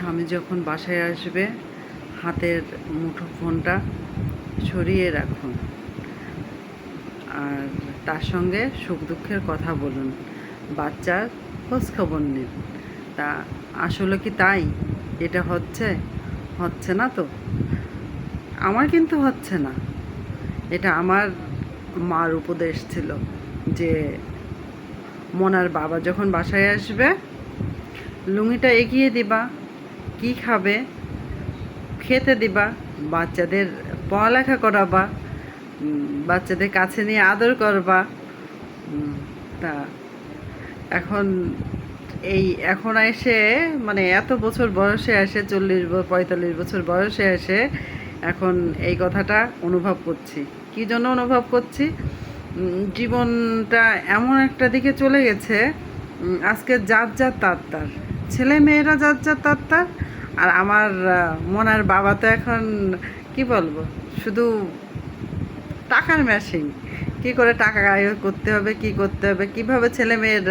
স্বামী যখন বাসায় আসবে, হাতের মুঠো ফোনটা সরিয়ে রাখুন। আর তার সঙ্গে সুখ দুঃখের কথা বলুন। বাচ্চার খোঁজ খবর নিন। তা আসলে কি তাই? এটা হচ্ছে? হচ্ছে না তো? আমার কিন্তু হচ্ছে না। এটা আমার মার উপদেশ ছিল যে, মনার বাবা যখন বাসায় আসবে, লুঙ্গিটা এগিয়ে দিবা। কি খাবে? খেতে দিবা, বাচ্চাদের পড়ালেখা করাবা বাচ্চাদের কাছে নিয়ে আদর করবা। তা, এখন এই, এখন এসে মানে এত বছর বয়সে এসে, চল্লিশ পঁয়তাল্লিশ বছর বয়সে এসে এখন এই কথাটা অনুভব করছি। কি জন্য অনুভব করছি? জীবনটা এমন একটা দিকে চলে গেছে আজকে যার যার তার তার। ছেলে মেয়েরা যার যার তার তার। আর আমার মনার বাবা তো এখন, কি বলব, শুধু টাকার মেশিন কি করে টাকা আয় করতে হবে, কি করতে হবে, কীভাবে ছেলে মেয়ের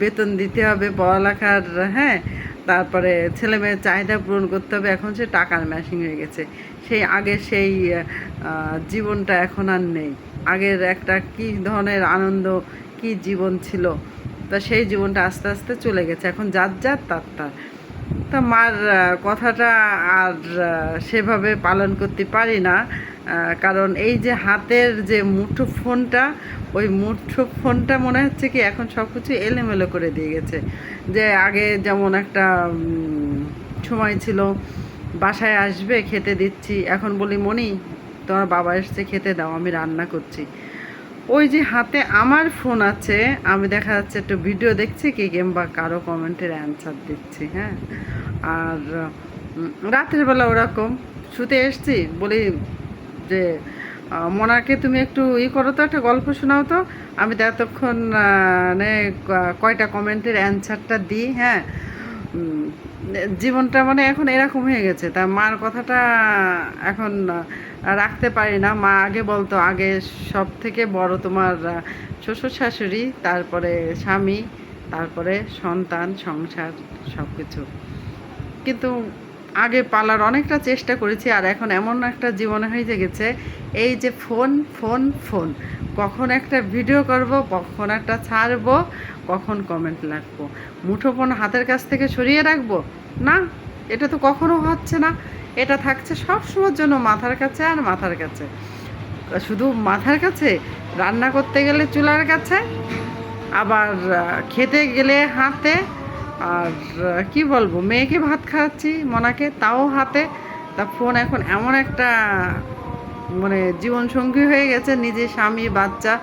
বেতন দিতে হবে, পড়ালেখার হ্যাঁ তারপরে ছেলে মেয়ের চাহিদা পূরণ করতে হবে, এখন সে টাকার মেশিন হয়ে গেছে। সেই আগে সেই জীবনটা এখন আর নেই। আগের একটা কি ধরনের আনন্দ, কি জীবন ছিল তা সেই জীবনটা আস্তে আস্তে চলে গেছে। এখন যার যার তার তার। তা মার কথাটা আর সেভাবে পালন করতে পারি না কারণ এই যে হাতের যে মুঠো ফোনটা, ওই মুঠো ফোনটা মনে হচ্ছে কি এখন সব কিছু এলোমেলো করে দিয়ে গেছে। যে আগে যেমন একটা সময় ছিল, বাসায় আসবে, খেতে দিচ্ছি, এখন বলি মনি তোমার বাবা এসছে, খেতে দাও, আমি রান্না করছি। ওই যে হাতে আমার ফোন আছে, আমি দেখা যাচ্ছে একটু ভিডিও দেখছি কি কিংবা কারও কমেন্টের অ্যান্সার দিচ্ছি হ্যাঁ? আর রাতের বেলা ওরকম, শুতে এসছি, বলি যে মোনাকে তুমি একটু ই করো তো, একটা গল্প শোনাও তো, আমি তো এতক্ষণ মানে কয়টা কমেন্টের অ্যান্সারটা দিই হ্যাঁ? জীবনটা মানে এখন এরকম হয়ে গেছে। তা মার কথাটা এখন রাখতে পারি না। মা আগে বলতো, আগে সব থেকে বড় তোমার শ্বশুর শাশুড়ি, তারপরে স্বামী, তারপরে সন্তান, সংসার সব কিছু কিন্তু আগে পালার অনেকটা চেষ্টা করেছি, আর এখন এমন একটা জীবনে হয়ে গেছে, এই যে ফোন ফোন ফোন। কখন একটা ভিডিও করব, কখন একটা ছাড়বো, কখন কমেন্ট লাগবো। মুঠোফোন হাতের কাছ থেকে সরিয়ে রাখব? না, এটা তো কখনো হচ্ছে না। এটা থাকছে সব সময়ের জন্য মাথার কাছে আর মাথার কাছে। শুধু মাথার কাছে? রান্না করতে গেলে চুলার কাছে? আবার খেতে গেলে হাতে? আর কি বলব? মেয়েকে ভাত খাওয়াচ্ছি, মনাকে, তাও হাতে। তা ফোন এখন এমন একটা মানে জীবনসঙ্গী হয়ে গেছে নিজের স্বামী, বাচ্চা,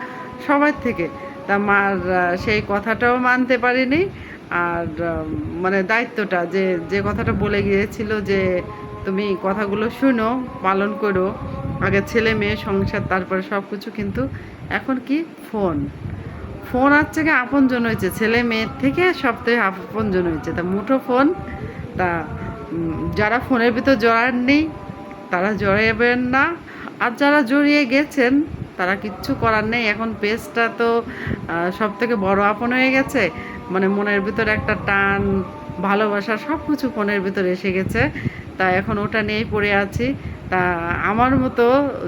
সবার থেকে। তা মার সেই কথাটাও মানতে পারিনি। আর মানে দায়িত্বটা যে যে কথাটা বলে গিয়েছিল যে, তুমি কথাগুলো শুনো, পালন করো। আগে ছেলে, মেয়ে, সংসার, তারপরে সব কিছু কিন্তু এখন কি ফোন। ফোন আর থেকে আপনজন হয়েছে, ছেলে, মেয়ের থেকে সব থেকে আপনজন হয়েছে। তা মুঠো ফোন। তা যারা ফোনের ভিতর জড়ার নেই, তারা জড়াবেন না। আর যারা জড়িয়ে গেছেন, তারা কিচ্ছু করার নেই। এখন পেজটা তো সব থেকে বড় আপন হয়ে গেছে। মানে মনের ভিতর একটা টান, ভালোবাসা সব কিছু ফোনের ভিতর এসে গেছে। তা এখন ওটা নিয়েই পড়ে আছি। তা আমার মতো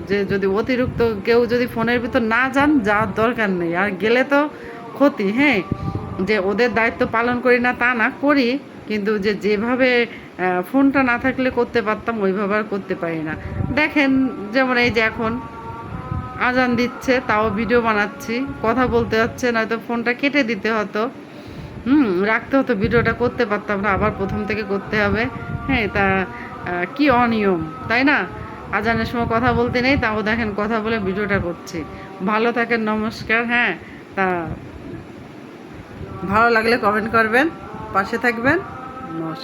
যে যদি অতিরিক্ত কেউ যদি ফোনের ভিতর না যান, যাওয়ার দরকার নেই। আর গেলে তো ক্ষতি হ্যাঁ? যে ওদের দায়িত্ব পালন করি না, তা না, করি। কিন্তু যে যেভাবে ফোনটা না থাকলে করতে পারতাম, ওইভাবে আর করতে পারি না। দেখেন, যেমন এই যে এখন আজান দিচ্ছে, তাও ভিডিও বানাচ্ছি, কথা বলতে হচ্ছে নয়তো ফোনটা কেটে দিতে হতো। হুম, রাখতে হতো, ভিডিওটা করতে পারতাম না, আবার প্রথম থেকে করতে হবে। হ্যাঁ তা কি অনিয়ম, তাই না? আজানের সময় কথা বলতে নেই, তাও দেখেন কথা বলে ভিডিওটা করছি। ভালো থাকেন, নমস্কার হ্যাঁ তা, ভালো লাগলে কমেন্ট করবেন, পাশে থাকবেন। নমস্কার